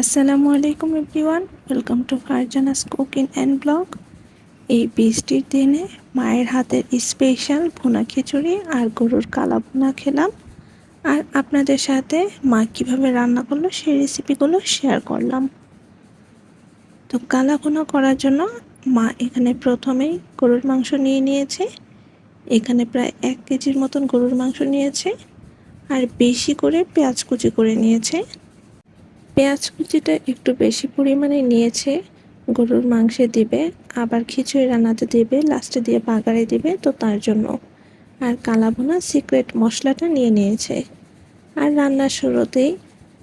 আসসালামু আলাইকুম everyone, welcome to Farzana's cooking and blog. এই বৃষ্টির দিনে মায়ের হাতের স্পেশাল ভুনা খিচুড়ি আর গরুর কালা ভুনা খেলাম। আর আপনাদের সাথে মা কীভাবে রান্না করল সেই রেসিপিগুলো শেয়ার করলাম। তো কালা ভুনা করার জন্য মা এখানে প্রথমেই গরুর মাংস নিয়ে নিয়েছে। এখানে প্রায় এক কেজির মতন গরুর মাংস নিয়েছে। আর বেশি করে পেঁয়াজ কুচি করে নিয়েছে। পেঁয়াজ কুচিটা একটু বেশি পরিমাণে নিয়েছে, গরুর মাংসে দিবে, আবার খিচুড়ি রান্নাতে দিবে, লাস্টে দিয়ে বাগারে দিবে, তো তার জন্য। আর কালাভুনা সিক্রেট মশলাটা নিয়ে নিয়েছে। আর রান্নার শুরুতেই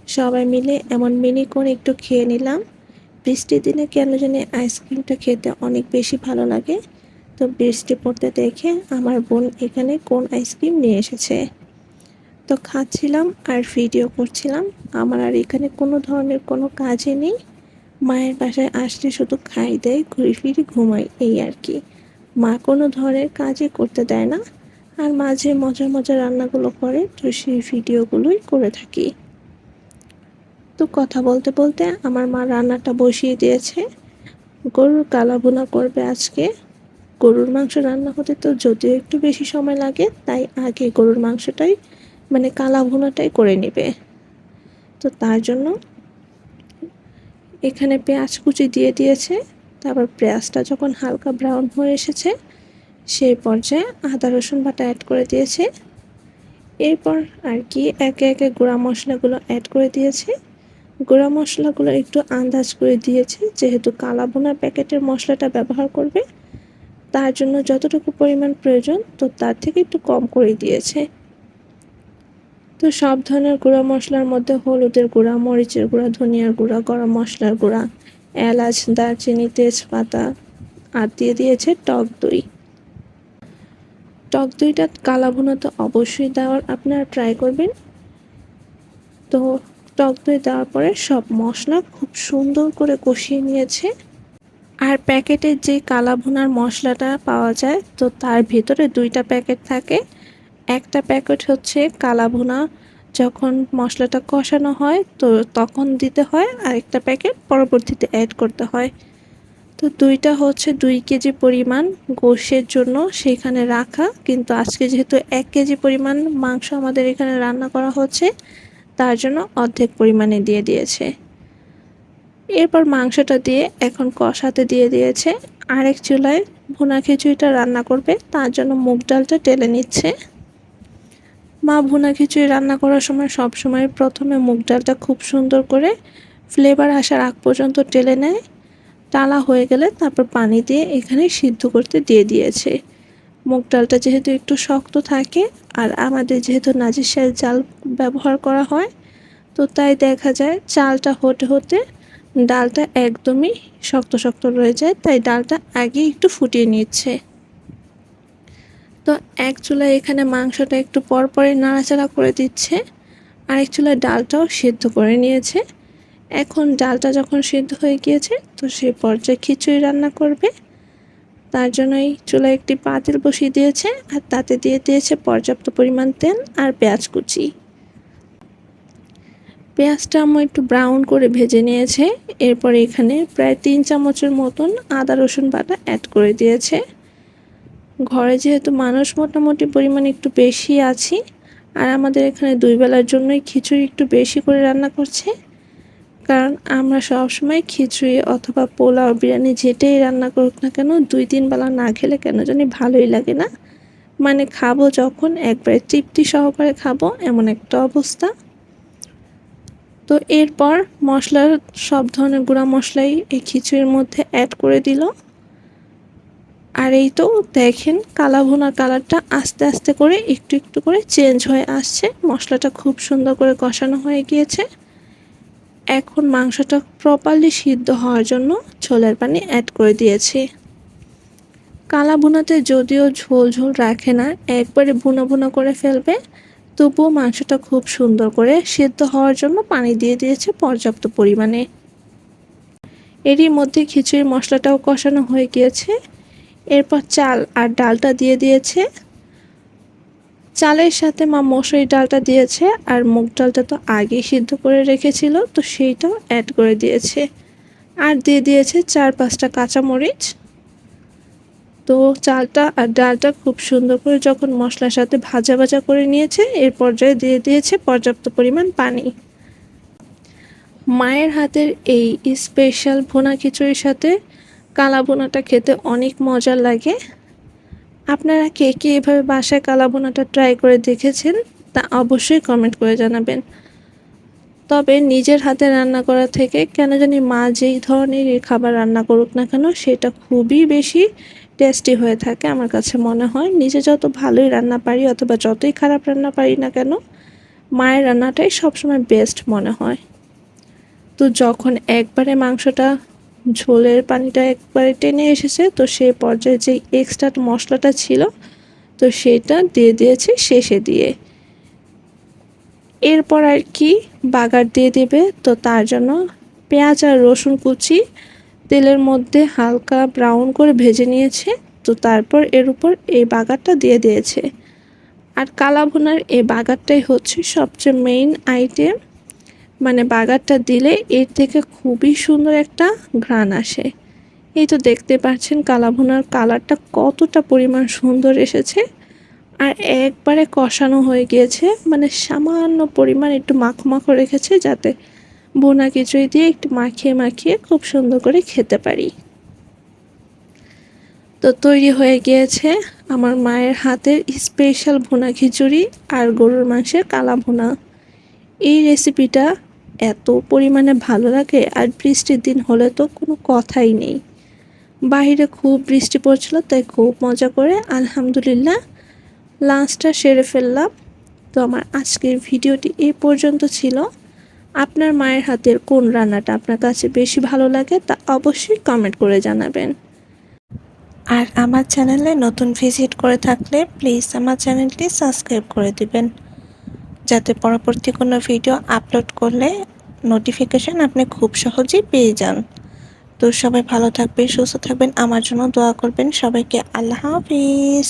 সবাই মিলে এমন মিনি কোন একটু খেয়ে নিলাম। বৃষ্টির দিনে কেন জানি আইসক্রিমটা খেতে অনেক বেশি ভালো লাগে। তো বৃষ্টি পড়তে দেখে আমার বোন এখানে কোন আইসক্রিম নিয়ে এসেছে। তো খাচ্ছিলাম আর ভিডিও করছিলাম। আমার আর এখানে কোনো ধরনের কোনো কাজই নেই। মায়ের বাসায় আসলে শুধু খাই দেয়, ঘুরে ফিরে ঘুমাই, এই আর কি। মা কোনো ধরনের কাজই করতে দেয় না। আর মাঝে মজার মজার রান্নাগুলো করে, তো সেই ভিডিওগুলোই করে থাকি। তো কথা বলতে বলতে আমার মা রান্নাটা বসিয়ে দিয়েছে। গরুর কালা ভুনা করবে আজকে। গরুর মাংস রান্না হতে তো যদিও একটু বেশি সময় লাগে, তাই আগে গরুর মাংসটাই মানে কালা ভুনাটাই করে নেবে। তো তার জন্য এখানে পেঁয়াজ কুচি দিয়ে দিয়েছে, তারপর পেঁয়াজটা যখন হালকা ব্রাউন হয়ে এসেছে, সেই পর্যায়ে আদা, রসুন বাটা অ্যাড করে দিয়েছে। এরপর আর কি একে একে গুঁড়া মশলাগুলো অ্যাড করে দিয়েছে। গুঁড়া মশলাগুলো একটু আন্দাজ করে দিয়েছে, যেহেতু কালা বোনার প্যাকেটের মশলাটা ব্যবহার করবে, তার জন্য যতটুকু পরিমাণ প্রয়োজন, তো তার থেকে একটু কম করে দিয়েছে। তো সব ধরনের গুঁড়া মশলার মধ্যে হলুদের গুঁড়া, মরিচের গুঁড়া, ধনিয়ার গুঁড়া, গরম মশলার গুঁড়া, এলাচ, দারচিনি, তেজপাতা আর দিয়ে দিয়েছে টক দই। টক দইটা কালা ভুনা তো অবশ্যই দেওয়ার, আপনারা ট্রাই করবেন। তো টক দই দেওয়ার পরে সব মশলা খুব সুন্দর করে কষিয়ে নিয়েছে। আর প্যাকেটে যে কালা ভুনার মশলাটা পাওয়া যায়, তো তার ভেতরে দুইটা প্যাকেট থাকে। একটা প্যাকেট হচ্ছে কালা ভুনা। যখন মশলাটা কষানো হয়, তো তখন দিতে হয় আর একটা প্যাকেট, পরবর্তীতে অ্যাড করতে হয়। তো দুইটা হচ্ছে দুই কেজি পরিমাণ গোশের জন্য সেখানে রাখা। কিন্তু আজকে যেহেতু এক কেজি পরিমাণ মাংস আমাদের এখানে রান্না করা হচ্ছে, তার জন্য অর্ধেক পরিমাণে দিয়ে দিয়েছে। এরপর মাংসটা দিয়ে এখন কষাতে দিয়ে দিয়েছে। আরেক চুলায় ভুনা খিচুড়িটা রান্না করবে, তার জন্য মুগ ডালটা টেলে নিচ্ছে। মা ভুনা খিচুড়ি রান্না করার সময় সব সময় প্রথমে মুগ ডালটা খুব সুন্দর করে ফ্লেভার আসার আগ পর্যন্ত টেলে নেয়। টালা হয়ে গেলে তারপর পানি দিয়ে এখানে সিদ্ধ করতে দিয়ে দিয়েছে। মুগ ডালটা যেহেতু একটু শক্ত থাকে আর আমাদের যেহেতু নাজির চাল ব্যবহার করা হয়, তো তাই দেখা যায় চালটা হতে হতে ডালটা একদমই শক্ত শক্ত রয়ে যায়, তাই ডালটা আগে একটু ফুটিয়ে নিচ্ছে। তো এক চুলায় এখানে মাংসটা একটু পরপরই নাড়াচাড়া করে দিচ্ছে। আরেক চুলায় ডালটাও সিদ্ধ করে নিয়েছে। এখন ডালটা যখন সিদ্ধ হয়ে গিয়েছে, তো সে পর্যায়ে খিচুড়ি রান্না করবে। তার জন্যই চুলায় একটি পাতিল বসিয়ে দিয়েছে আর তাতে দিয়ে দিয়েছে পর্যাপ্ত পরিমাণ তেল আর পেঁয়াজ কুচি। পেঁয়াজটা আমার একটু ব্রাউন করে ভেজে নিয়েছে। এরপর এখানে প্রায় তিন চামচের মতন আদা রসুন বাটা অ্যাড করে দিয়েছে। ঘরে যেহেতু মানুষ মোটামুটি পরিমাণে একটু বেশি আছি, আর আমাদের এখানে দুই বেলার জন্যই খিচুড়ি একটু বেশি করে রান্না করছে, কারণ আমরা সবসময় খিচুড়ি অথবা পোলাও, বিরিয়ানি যেটাই রান্না করুক না কেন, দুই তিন বেলা না খেলে কেন জানি ভালোই লাগে না। মানে খাব যখন, একবারে তৃপ্তি সহকারে খাব, এমন একটা অবস্থা। তো এরপর মশলার সব ধরনের গুঁড়া মশলাই এই খিচুড়ির মধ্যে অ্যাড করে দিল। আর এই তো দেখেন কালা ভুনার কালারটা আস্তে আস্তে করে একটু একটু করে চেঞ্জ হয়ে আসছে। মশলাটা খুব সুন্দর করে কষানো হয়ে গিয়েছে। এখন মাংসটা প্রপারলি সিদ্ধ হওয়ার জন্য ছোলার পানি অ্যাড করে দিয়েছি। কালা ভুনাতে যদিও ঝোল ঝোল রাখে না, একবারে ভুনা ভুনা করে ফেলবে, তবুও মাংসটা খুব সুন্দর করে সিদ্ধ হওয়ার জন্য পানি দিয়ে দিয়েছে পর্যাপ্ত পরিমাণে। এরই মধ্যে খিচুড়ির মশলাটাও কষানো হয়ে গিয়েছে। এরপর চাল আর ডালটা দিয়ে দিয়েছে। চালের সাথে মা মসুরি ডালটা দিয়েছে আর মুগ ডালটা তো আগেই সিদ্ধ করে রেখেছিল, তো সেইটাও অ্যাড করে দিয়েছে। আর দিয়ে দিয়েছে চার পাঁচটা কাঁচামরিচ। তো চালটা আর ডালটা খুব সুন্দর করে যখন মশলার সাথে ভাজা ভাজা করে নিয়েছে, এর পর্যায়ে দিয়ে দিয়েছে পর্যাপ্ত পরিমাণ পানি। মায়ের হাতের এই স্পেশাল ভুনা খিচুড়ির সাথে কালা ভুনাটা খেতে অনেক মজা লাগে। আপনারা কে কে এভাবে বাসায় কালা ভুনাটা ট্রাই করে দেখেছেন, তা অবশ্যই কমেন্ট করে জানাবেন। তবে নিজের হাতে রান্না করা থেকে কেন জানি মা যেই ধরনের খাবার রান্না করুক না কেন, সেটা খুবই বেশি টেস্টি হয়ে থাকে আমার কাছে মনে হয়। নিজে যত ভালোই রান্না পারি অথবা যতই খারাপ রান্না পারি না কেন, মায়ের রান্নাটাই সবসময় বেস্ট মনে হয়। তো যখন একবারে মাংসটা ঝোলের পানিটা একবারে টেনে এসেছে, তো সেই পর্যায়ে যে এক্সট্রা মশলাটা ছিল, তো সেটা দিয়ে দিয়েছি শেষে দিয়ে। এরপর আর কি বাগার দিয়ে দেবে, তো তার জন্য পেঁয়াজ আর রসুন কুচি, তেলের মধ্যে হালকা ব্রাউন করে ভেজে নিয়েছে, তো তারপর এর উপর এই বাগারটা দিয়ে দিয়েছে। আর কালা ভুনার এই বাগারটাই হচ্ছে সবচেয়ে মেইন আইটেম মানে বাগারটা দিলে এর থেকে খুবই সুন্দর একটা ঘ্রাণ আসে। এই তো দেখতে পাচ্ছেন কালা ভুনার কালারটা কতটা পরিমাণ সুন্দর এসেছে। আর একবারে কষানো হয়ে গিয়েছে মানে সামান্য পরিমাণ একটু মাখো মাখো রেখেছে যাতে বোনা খিচুড়ি দিয়ে একটু মাখিয়ে মাখিয়ে খুব সুন্দর করে খেতে পারি। তো তৈরি হয়ে গিয়েছে আমার মায়ের হাতের স্পেশাল ভুনা খিচুড়ি আর গরুর মাংসের কালা ভুনা এই রেসিপিটা এত পরিমাণে ভালো লাগে আর বৃষ্টির দিন হলে তো কোনো কথাই নেই। বাইরে খুব বৃষ্টি পড়ছিল, তাই খুব মজা করে আলহামদুলিল্লাহ লাঞ্চটা সেরে ফেললাম। তো আমার আজকের ভিডিওটি এই পর্যন্ত ছিল। আপনার মায়ের হাতের কোন রান্নাটা আপনার কাছে বেশি ভালো লাগে তা অবশ্যই কমেন্ট করে জানাবেন। আর আমার চ্যানেলে নতুন ভিজিট করে থাকলে প্লিজ আমার চ্যানেলটি সাবস্ক্রাইব করে দিবেন। যাতে পরবর্তী কোনো ভিডিও আপলোড করলে নোটিফিকেশান আপনি খুব সহজেই পেয়ে যান। তো সবাই ভালো থাকবেন, সুস্থ থাকবেন, আমার জন্য দোয়া করবেন। সবাইকে আল্লাহ হাফিজ।